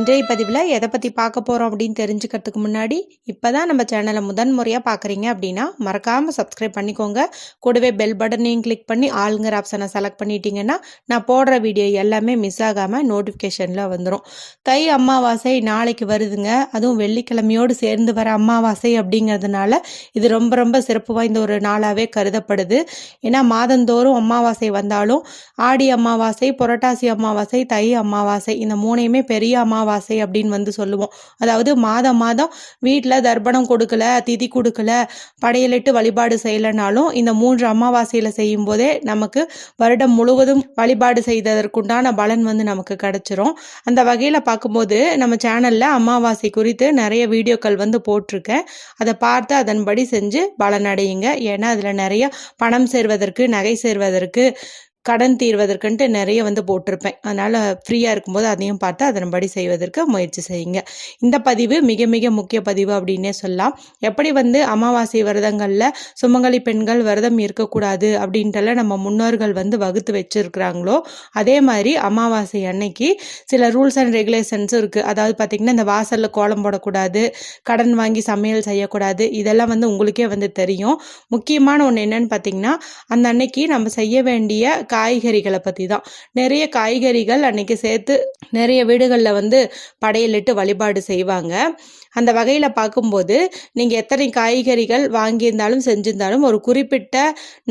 இன்றைய பதிவில் எதை பற்றி பார்க்க போகிறோம் அப்படின்னு தெரிஞ்சுக்கிறதுக்கு முன்னாடி இப்போ தான் நம்ம சேனலை முதன் முறையாக பார்க்குறீங்க அப்படின்னா மறக்காமல் சப்ஸ்கிரைப் பண்ணிக்கோங்க. கூடவே பெல் பட்டனையும் கிளிக் பண்ணி ஆளுங்கிற ஆப்ஷனை செலக்ட் பண்ணிட்டீங்கன்னா நான் போடுற வீடியோ எல்லாமே மிஸ் ஆகாமல் நோட்டிஃபிகேஷனில் வந்துடும் தை அமாவாசை நாளைக்கு வருதுங்க. அதுவும் வெள்ளிக்கிழமையோடு சேர்ந்து வர அமாவாசை அப்படிங்கிறதுனால இது ரொம்ப ரொம்ப சிறப்பு வாய்ந்த ஒரு நாளாகவே கருதப்படுது. ஏன்னா மாதந்தோறும் அமாவாசை வந்தாலும் ஆடி அமாவாசை புரட்டாசி அமாவாசை தை அமாவாசை இந்த மூணையுமே பெரிய அமாவாசை அப்படின்னு வந்து சொல்லுவோம். அதாவது மாதம் மாதம் வீட்டில் தர்ப்பணம் கொடுக்கல திதி கொடுக்கல படையலிட்டு வழிபாடு செய்யலைனாலும் இந்த மூன்று அமாவாசையில் செய்யும் போதே நமக்கு வருடம் முழுவதும் வழிபாடு செய்ததற்குண்டான பலன் வந்து நமக்கு கிடைச்சிரும். அந்த வகையில் பார்க்கும்போது நம்ம சேனலில் அமாவாசை குறித்து நிறைய வீடியோக்கள் வந்து போட்டிருக்கேன். அதை பார்த்து அதன்படி செஞ்சு பலனடையுங்க. ஏன்னா அதில் நிறைய பணம் சேர்வதற்கு நகை சேர்வதற்கு கடன் தீர்வதற்குன்ட்டு நிறைய வந்து போட்டிருப்பேன். அதனால் ஃப்ரீயாக இருக்கும்போது அதையும் பார்த்து அதன்படி செய்வதற்கு முயற்சி செய்யுங்க. இந்த பதிவு மிக மிக முக்கிய பதிவு அப்படின்னே சொல்லலாம். எப்படி வந்து அமாவாசை விரதங்களில் சுமங்கலி பெண்கள் விரதம் இருக்கக்கூடாது அப்படின்ட்டுலாம் நம்ம முன்னோர்கள் வந்து வகுத்து வச்சுருக்கிறாங்களோ அதே மாதிரி அமாவாசை அன்னைக்கு சில ரூல்ஸ் அண்ட் ரெகுலேஷன்ஸும் இருக்குது அதாவது பார்த்திங்கன்னா இந்த வாசலில் கோலம் போடக்கூடாது கடன் வாங்கி சமையல் செய்யக்கூடாது இதெல்லாம் வந்து உங்களுக்கே வந்து தெரியும். முக்கியமான ஒன்று என்னன்னு பார்த்தீங்கன்னா அந்த அன்னைக்கு நம்ம செய்ய வேண்டிய காய்கறிகளை பற்றி தான். நிறைய காய்கறிகள் அன்னைக்கு சேர்த்து நிறைய வீடுகளில் வந்து படையலிட்டு வழிபாடு செய்வாங்க. அந்த வகையில் பார்க்கும்போது நீங்கள் எத்தனை காய்கறிகள் வாங்கியிருந்தாலும் செஞ்சிருந்தாலும் ஒரு குறிப்பிட்ட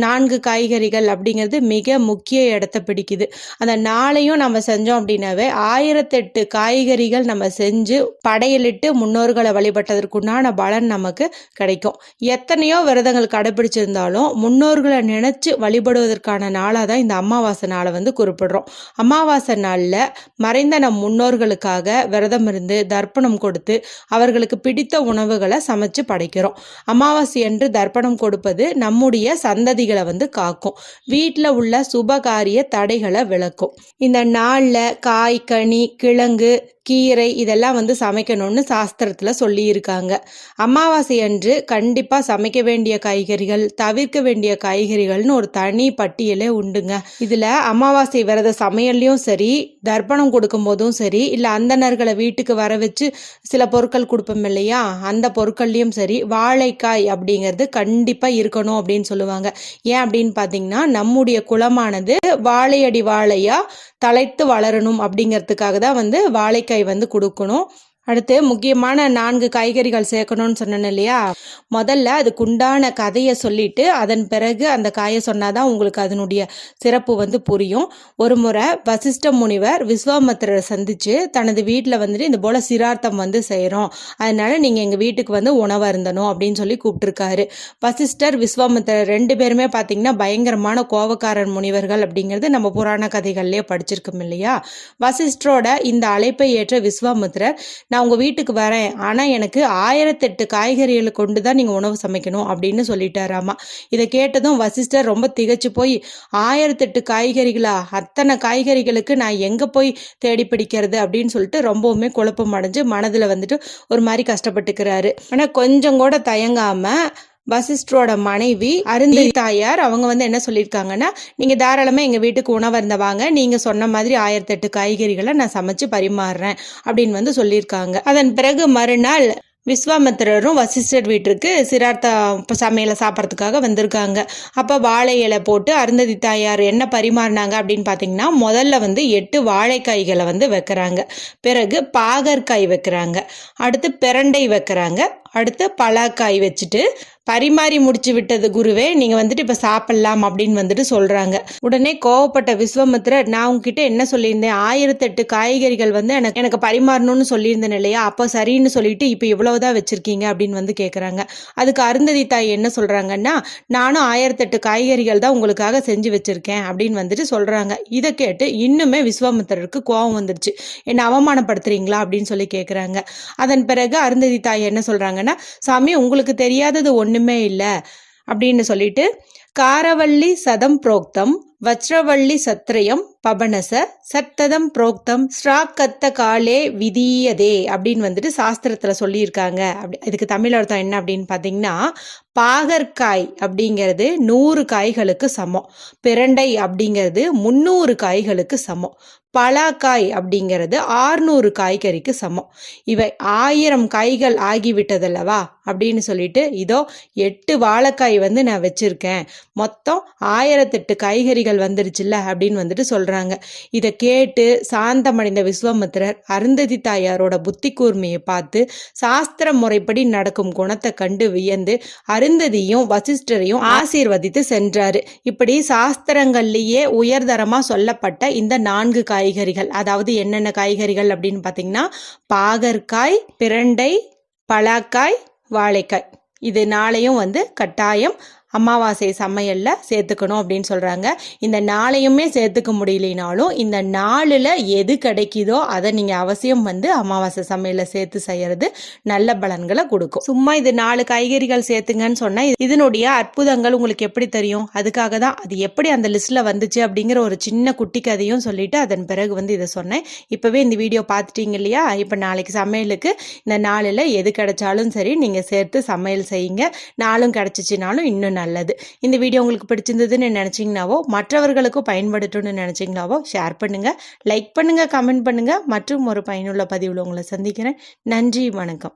நான்கு காய்கறிகள் அப்படிங்கிறது மிக முக்கிய இடத்த பிடிக்குது. அந்த நாளையும் நம்ம செஞ்சோம் அப்படின்னாவே ஆயிரத்தெட்டு காய்கறிகள் நம்ம செஞ்சு படையலிட்டு முன்னோர்களை வழிபட்டதற்குண்டான பலன் நமக்கு கிடைக்கும். எத்தனையோ விரதங்கள் கடைபிடிச்சிருந்தாலும் முன்னோர்களை நினைச்சு வழிபடுவதற்கான நாளாக தான் இந்த அமாவாசை நாளை வந்து குறிப்பிடுறோம். அமாவாசை நாளில் மறைந்த நம் முன்னோர்களுக்காக விரதம் இருந்து தர்ப்பணம் கொடுத்து அவர்களுக்கு பிடித்த உணவுகளை சமைச்சு படைக்கிறோம். அமாவாசை என்று தர்ப்பணம் கொடுப்பது நம்முடைய சந்ததிகளை வந்து காக்கும். வீட்டில் உள்ள சுபகாரிய தடைகளை விளக்கும். இந்த நாளில் காய் கனி கிழங்கு கீரை இதெல்லாம் வந்து சமைக்கணும்னு சாஸ்திரத்தில் சொல்லியிருக்காங்க. அமாவாசை அன்று கண்டிப்பாக சமைக்க வேண்டிய காய்கறிகள் தவிர்க்க வேண்டிய காய்கறிகள்னு ஒரு தனி பட்டியலே உண்டுங்க. இதில் அமாவாசை விரத சமையல்லையும் சரி தர்ப்பணம் கொடுக்கும்போதும் சரி இல்லை அந்தணர்களை வீட்டுக்கு வர வச்சு சில பொருட்கள் கொடுப்போம் இல்லையா? அந்த பொருட்கள்லையும் சரி வாழைக்காய் அப்படிங்கிறது கண்டிப்பாக இருக்கணும் அப்படின்னு சொல்லுவாங்க. ஏன் அப்படின்னு பார்த்தீங்கன்னா நம்முடைய குலமானது வாழையடி வாழையாக தலைத்து வளரணும் அப்படிங்கிறதுக்காக தான் வந்து வாழைக்காய் வந்து கொடுக்கணும். அடுத்து முக்கியமான நான்கு காய்கறிகள் சேர்க்கணும்னு சொன்னேன் இல்லையா? முதல்ல அதுக்கு உண்டான கதையை சொல்லிட்டு அதன் பிறகு அந்த காயை சொன்னாதான் உங்களுக்கு அதனுடைய சிறப்பு வந்து புரியும். ஒரு முறை வசிஷ்ட முனிவர் விஸ்வாமித்திரரை சந்தித்து தனது வீட்டில் வந்துட்டு இந்த போல் சிரார்த்தம் வந்து செய்கிறோம் அதனால நீங்கள் எங்கள் வீட்டுக்கு வந்து உணவு இருந்தணும் அப்படின்னு சொல்லி கூப்பிட்டுருக்காரு. வசிஷ்டர் விஸ்வாமித்திரர் ரெண்டு பேருமே பார்த்தீங்கன்னா பயங்கரமான கோவக்காரன் முனிவர்கள் அப்படிங்கிறது நம்ம புராண கதைகள்லேயே படிச்சிருக்கோம் இல்லையா? வசிஷ்டரோட இந்த அழைப்பை ஏற்ற விஸ்வாமித்திரர் நான் உங்கள் வீட்டுக்கு வரேன். ஆனால் எனக்கு ஆயிரத்தெட்டு காய்கறிகளை கொண்டு தான் நீங்கள் உணவு சமைக்கணும் அப்படின்னு சொல்லிட்டாராமா இதை கேட்டதும் வசிஷ்டர் ரொம்ப திகச்சு போய் ஆயிரத்தெட்டு காய்கறிகளா? அத்தனை காய்கறிகளுக்கு நான் எங்கே போய் தேடி பிடிக்கிறது? அப்படின்னு சொல்லிட்டு ரொம்பவுமே குழப்பம் அடைஞ்சு மனதில் வந்துட்டு ஒரு மாதிரி கஷ்டப்பட்டுக்கிறாரு. ஆனால் கொஞ்சம் கூட தயங்காமல் வசிஷ்டரோட மனைவி அருந்தி தாயார் அவங்க வந்து என்ன சொல்லியிருக்காங்கன்னா நீங்கள் தாராளமாக எங்கள் வீட்டுக்கு உணவு இருந்தவாங்க நீங்கள் சொன்ன மாதிரி ஆயிரத்தெட்டு காய்கறிகளை நான் சமைச்சு பரிமாறுறேன். அப்படின்னு வந்து சொல்லியிருக்காங்க. அதன் பிறகு மறுநாள் விஸ்வாமித்திரரும் வசிஷ்டர் வீட்டிற்கு சிரார்த்த சமையலை சாப்பிட்றதுக்காக வந்திருக்காங்க. அப்போ வாழை இலை போட்டு அருந்ததி தாயார் என்ன பரிமாறினாங்க அப்படின்னு பார்த்தீங்கன்னா முதல்ல வந்து எட்டு வாழைக்காய்களை வந்து வைக்கிறாங்க. பிறகு பாகற்காய் வைக்கிறாங்க. அடுத்து பிரண்டை வைக்கிறாங்க. அடுத்து பலாக்காய் வச்சுட்டு பரிமாறி முடிச்சு விட்டது குருவே நீங்கள் வந்துட்டு இப்போ சாப்பிட்லாம் அப்படின்னு வந்துட்டு சொல்கிறாங்க உடனே கோவப்பட்ட விஸ்வமித்ரர் நான் உங்ககிட்ட என்ன சொல்லியிருந்தேன்? ஆயிரத்தெட்டு காய்கறிகள் வந்து எனக்கு எனக்கு பரிமாறணும்னு சொல்லியிருந்தேன் இல்லையா? அப்போ சரின்னு சொல்லிட்டு இப்போ இவ்வளவுதான் வச்சுருக்கீங்க அப்படின்னு வந்து கேட்குறாங்க அதுக்கு அருந்ததி தாய் என்ன சொல்கிறாங்கன்னா நானும் ஆயிரத்தெட்டு காய்கறிகள் தான் உங்களுக்காக செஞ்சு வச்சுருக்கேன் அப்படின்னு வந்துட்டு சொல்கிறாங்க இதை கேட்டு இன்னுமே விஸ்வாமித்திரருக்கு கோபம் வந்துடுச்சு என்னை அவமானப்படுத்துறீங்களா அப்படின்னு சொல்லி கேட்குறாங்க அதன் பிறகு அருந்ததி தாய் என்ன சொல்கிறாங்கன்னா சாமி உங்களுக்கு தெரியாதது ஒன்றுமே இல்லை அப்படின்னு சொல்லிட்டு காரவள்ளி சதம் புரோக்தம் வஜ்ரவள்ளி சத்திரயம் பபனச சத்ததம் புரோக்தம் ஸ்ராக்கத்த காலே விதியதே அப்படின்னு வந்துட்டு சாஸ்திரத்தில் சொல்லியிருக்காங்க. அப்படி இதுக்கு தமிழ் அர்த்தம் என்ன அப்படின்னு பார்த்தீங்கன்னா பாகற்காய் அப்படிங்கிறது நூறு காய்களுக்கு சமம். பிரண்டை அப்படிங்கிறது முந்நூறு காய்களுக்கு சமம். பலாக்காய் அப்படிங்கிறது ஆறுநூறு காய்கறிக்கு சமம். இவை ஆயிரம் காய்கள் ஆகிவிட்டதல்லவா அப்படின்னு சொல்லிட்டு இதோ எட்டு வாழைக்காய் வந்து நான் வச்சுருக்கேன். மொத்தம் ஆயிரத்தெட்டு காய்கறிகள் வந்துருச்சுல்ல அப்படின்னு வந்துட்டு சொல்றாங்க. இதை கேட்டு சாந்தமடைந்த விஸ்வாமித்திரர் அருந்ததி தாயாரோட புத்தி கூர்மையை பார்த்து சாஸ்திர முறைப்படி நடக்கும் குணத்தை கண்டு வியந்து அருந்ததியும் வசிஷ்டரையும் ஆசீர்வதித்து சென்றாரு. இப்படி சாஸ்திரங்கள்லேயே உயர்தரமா சொல்லப்பட்ட இந்த நான்கு காய்கறிகள் அதாவது என்னென்ன காய்கறிகள் அப்படின்னு பார்த்தீங்கன்னா பாகற்காய் பிரண்டை பலாக்காய் வாழைக்காய். இது நாளையும் வந்து கட்டாயம் அமாவாசை சமையலில் சேர்த்துக்கணும் அப்படின்னு சொல்கிறாங்க இந்த நாளையுமே சேர்த்துக்க முடியலனாலும் இந்த நாளில் எது கிடைக்குதோ அதை நீங்கள் அவசியம் வந்து அமாவாசை சமையலில் சேர்த்து செய்கிறது நல்ல பலன்களை கொடுக்கும். சும்மா இது நாலு காய்கறிகள் சேர்த்துங்கன்னு சொன்னால் இதனுடைய அற்புதங்கள் உங்களுக்கு எப்படி தெரியும்? அதுக்காக தான் அது எப்படி அந்த லிஸ்ட்டில் வந்துச்சு அப்படிங்கிற ஒரு சின்ன குட்டி கதையும் சொல்லிட்டு அதன் பிறகு வந்து இதை சொன்னேன். இப்போவே இந்த வீடியோ பார்த்துட்டீங்க இல்லையா? இப்போ நாளைக்கு சமையலுக்கு இந்த நாளில் எது கிடைச்சாலும் சரி நீங்கள் சேர்த்து சமையல் செய்யுங்க. நாளும் கிடச்சிச்சினாலும் இன்னும் நல்லது. இந்த வீடியோ உங்களுக்கு பிடிச்சிருந்ததுன்னு நினச்சிங்கனாவோ மற்றவர்களுக்கும் பயன்படுத்தணும்னு நினச்சிங்கனாவோ ஷேர் பண்ணுங்கள் லைக் பண்ணுங்கள் கமெண்ட் பண்ணுங்கள் மற்றும் ஒரு பயனுள்ள பதிவில் உங்களை சந்திக்கிறேன். நன்றி வணக்கம்.